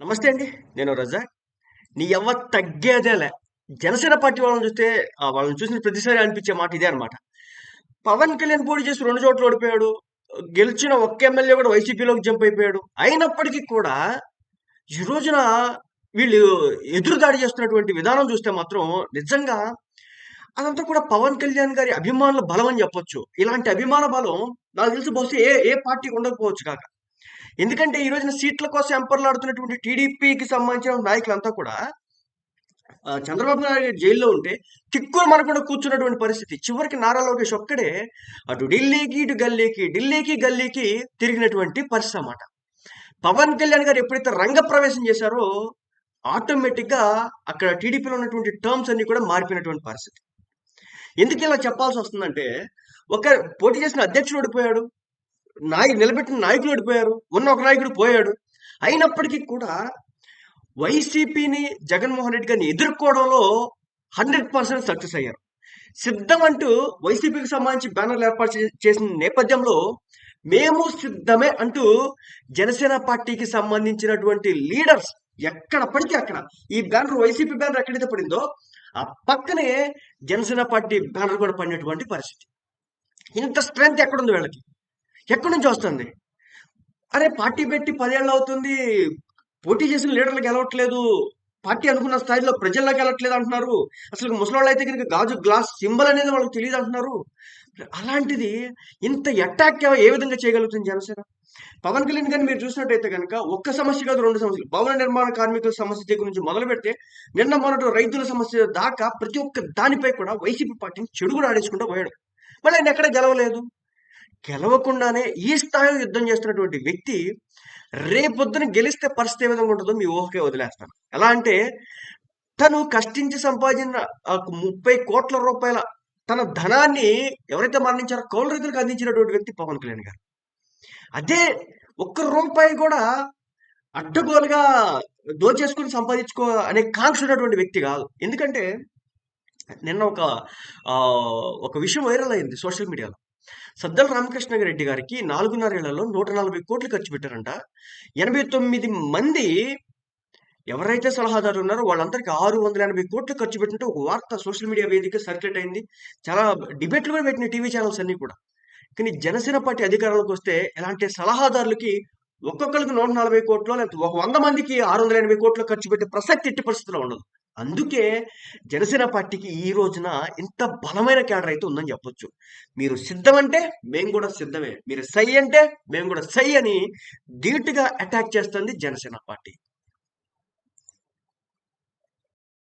నమస్తే అండి. నేను రజా నీ యవ్వ తగ్గేదేలే. జనసేన పార్టీ వాళ్ళని చూస్తే వాళ్ళని చూసిన ప్రతిసారి అనిపించే మాట ఇదే అనమాట పవన్ కళ్యాణ్ పోటీ చేసి రెండు చోట్ల ఓడిపోయాడు. గెలిచిన ఒక్క ఎమ్మెల్యే కూడా వైసీపీలోకి జంప్ అయిపోయాడు. అయినప్పటికీ కూడా ఈ రోజున వీళ్ళు ఎదురు దాడి చేస్తున్నటువంటి విధానం చూస్తే మాత్రం నిజంగా అదంతా కూడా పవన్ కళ్యాణ్ గారి అభిమానుల బలం అని చెప్పొచ్చు. ఇలాంటి అభిమాన బలం నాకు తెలిసి బహుశా ఏ ఏ పార్టీకి ఉండకపోవచ్చు కాక. ఎందుకంటే ఈ రోజున సీట్ల కోసం ఎంపర్లాడుతున్నటువంటి టీడీపీకి సంబంధించిన నాయకులంతా కూడా చంద్రబాబు నాయుడు గారు జైల్‌లో ఉంటే తిక్కులు మనకుండా కూర్చున్నటువంటి పరిస్థితి. చివరికి నారా లోకేష్ ఒక్కడే అటు ఢిల్లీకి, ఇటు గల్లీకి, ఢిల్లీకి, గల్లీకి తిరిగినటువంటి పరిస్థితి అన్నమాట. పవన్ కళ్యాణ్ గారు ఎప్పుడైతే రంగ ప్రవేశం చేశారో ఆటోమేటిక్‌గా అక్కడ టీడీపీలో ఉన్నటువంటి టర్మ్స్ అన్నీ కూడా మారిపోయినటువంటి పరిస్థితి. ఎందుకు ఇలా చెప్పాల్సి వస్తుందంటే ఒక పోటీ చేసిన అధ్యక్షుడు ఓడిపోయాడు. నాయ నిలబెట్టిన నాయకులు ఓడిపోయారు. ఉన్న ఒక నాయకుడు పోయాడు. అయినప్పటికీ కూడా వైసీపీని జగన్మోహన్ రెడ్డి గారిని ఎదుర్కోవడంలో 100% సక్సెస్ అయ్యారు. సిద్ధం అంటూ వైసీపీకి సంబంధించి బ్యానర్‌లు ఏర్పాటు చేసిన నేపథ్యంలో మేము సిద్ధమే అంటూ జనసేన పార్టీకి సంబంధించినటువంటి లీడర్స్ ఎక్కడ పడితే అక్కడ ఈ బ్యానర్ వైసీపీ బ్యానర్ ఎక్కడైతే పడిందో ఆ పక్కనే జనసేన పార్టీ బ్యానర్ కూడా పడినటువంటి పరిస్థితి. ఇంత స్ట్రెంగ్త్ ఎక్కడుంది వీళ్ళకి? ఎక్కడి నుంచి వస్తుంది? అరే పార్టీ పెట్టి పదేళ్ళు అవుతుంది. పోటీ చేసిన లీడర్లు గెలవట్లేదు. పార్టీ అనుకున్న స్థాయిలో ప్రజల్లోకి ఎళ్ళట్లేదు అంటున్నారు. అసలు ముసలోళ్ళు అయితే కనుక గాజు గ్లాస్ సింబల్ అనేది వాళ్ళకి తెలియదు అంటున్నారు. అలాంటిది ఇంత అటాక్ ఏ విధంగా చేయగలుగుతుంది జనసేన? పవన్ కళ్యాణ్ గారిని మీరు చూసినట్టయితే కనుక ఒక్క సమస్య కాదు రెండు సమస్యలు. భవన నిర్మాణ కార్మికుల సమస్య దగ్గర నుంచి మొదలుపెడితే నిన్న మొన్నటి రైతుల సమస్య దాకా ప్రతి ఒక్క దానిపై కూడా వైసీపీ పార్టీని చెడుగుడు ఆడేసుకుంటూ పోయాడు. మళ్ళీ ఆయన ఎక్కడ గెలవలేదు. గెలవకుండానే ఈ స్థాయిలో యుద్ధం చేస్తున్నటువంటి వ్యక్తి రేపొద్దున గెలిస్తే పరిస్థితి ఏ విధంగా ఉంటుందో మీ ఊహకే వదిలేస్తాను. ఎలా అంటే తను కష్టించి సంపాదించిన ముప్పై కోట్ల రూపాయల తన ధనాన్ని ఎవరైతే మరణించారో కౌలు రైతులకు అందించినటువంటి వ్యక్తి పవన్ కళ్యాణ్ గారు. అదే ఒక్క రూపాయి కూడా అడ్డగోలుగా దోచేసుకొని సంపాదించుకో అనే కాంక్ష ఉన్నటువంటి వ్యక్తి కాదు. ఎందుకంటే నిన్న ఒక ఒక విషయం వైరల్ అయింది సోషల్ మీడియాలో. సద్దల రామకృష్ణారెడ్డి గారికి నాలుగున్నరల్లో నూట నలభై కోట్లు ఖర్చు పెట్టారంట. 89 మంది ఎవరైతే సలహాదారులు ఉన్నారో వాళ్ళందరికి 680,00,00,000 ఖర్చు పెట్టినట్టు ఒక వార్త సోషల్ మీడియా వేదిక సర్క్యులేట్ అయింది. చాలా డిబేట్‌లు కూడా పెట్టిన టీవీ ఛానల్స్ అన్నీ కూడా. కానీ జనసేన పార్టీ అధికారంలోకొస్తే ఇలాంటి సలహాదారులకి ఒక్కొక్కరికి నూట నలభై కోట్లు లేకపోతే ఒక వంద మందికి ఆరు వందల ఎనభై కోట్లు ఖర్చు పెట్టే ప్రసక్తి ఎట్టి పరిస్థితిలో ఉండదు. అందుకే జనసేన పార్టీకి ఈ రోజున ఇంత బలమైన క్యాడర్ అయితే ఉందని చెప్పొచ్చు. మీరు సిద్ధమంటే మేము కూడా సిద్ధమే. మీరు సై అంటే మేము కూడా సై అని ధీటుగా అటాక్ చేస్తుంది జనసేన పార్టీ.